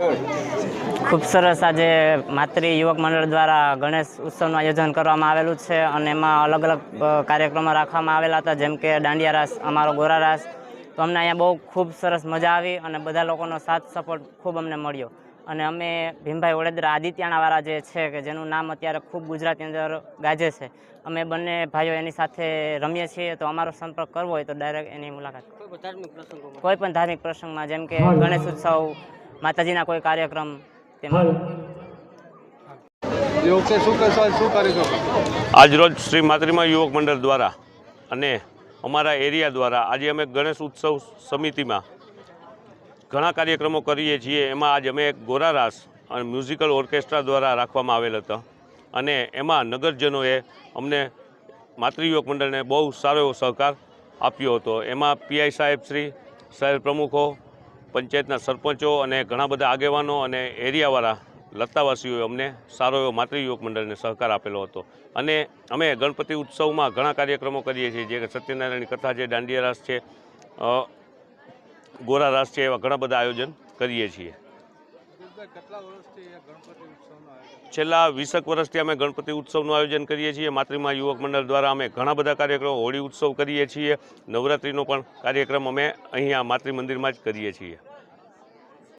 ખૂબ સરસ આજે માતૃ યુવક મંડળ દ્વારા ગણેશ ઉત્સવનું આયોજન કરવામાં આવેલું છે અને એમાં અલગ અલગ કાર્યક્રમો રાખવામાં આવેલા હતા જેમ કે દાંડિયા રાસ અમારો ગોરા રાસ. તો અમને અહીંયા બહુ ખૂબ સરસ મજા આવી અને બધા લોકોનો સાથ સપોર્ટ ખૂબ અમને મળ્યો. અને અમે ભીમભાઈ વડોદરા આદિત્યાણાવાળા જે છે કે જેનું નામ અત્યારે ખૂબ ગુજરાતની અંદર ગાજે છે અમે બંને ભાઈઓ એની સાથે રમીએ છીએ. તો અમારો સંપર્ક કરવો હોય તો ડાયરેક્ટ એની મુલાકાત. કોઈ પણ ધાર્મિક પ્રસંગમાં? જેમ કે ગણેશ ઉત્સવ માતાજીના કોઈ કાર્યક્રમ તેમાં? આજરોજ શ્રી માતૃમા યુવક મંડળ દ્વારા અને અમારા એરિયા દ્વારા આજે અમે ગણેશ ઉત્સવ સમિતિમાં ઘણા કાર્યક્રમો કરીએ છીએ. એમાં આજ અમે એક ગોરા રાસ અને મ્યુઝિકલ ઓર્કેસ્ટ્રા દ્વારા રાખવામાં આવેલ હતો. અને એમાં નગરજનોએ અમને માતૃ યુવક મંડળને બહુ સારો એવો સહકાર આપ્યો હતો. એમાં પીઆઈ સાહેબ શ્રી સાહેબ પ્રમુખો પંચાયતના સરપંચો અને ઘણા બધા આગેવાનો અને એરિયાવાળા લત્તાવાસીઓએ અમને સારો એવો માતૃ યુવક મંડળને સહકાર આપેલો હતો. અને અમે ગણપતિ ઉત્સવમાં ઘણા કાર્યક્રમો કરીએ છીએ, જે સત્યનારાયણ કથા છે, દાંડિયા રાસ છે ગોરા રાસ છે, એવા ઘણા બધા આયોજન કરીએ છીએ. છેલ્લા વીસક વર્ષથી અમે ગણપતિ ઉત્સવનું આયોજન કરીએ છીએ. માતૃમા યુવક મંડળ દ્વારા અમે ઘણા બધા કાર્યક્રમો, હોળી ઉત્સવ કરીએ છીએ. નવરાત્રિનો પણ કાર્યક્રમ અમે અહીંયા માતૃ મંદિરમાં જ કરીએ છીએ.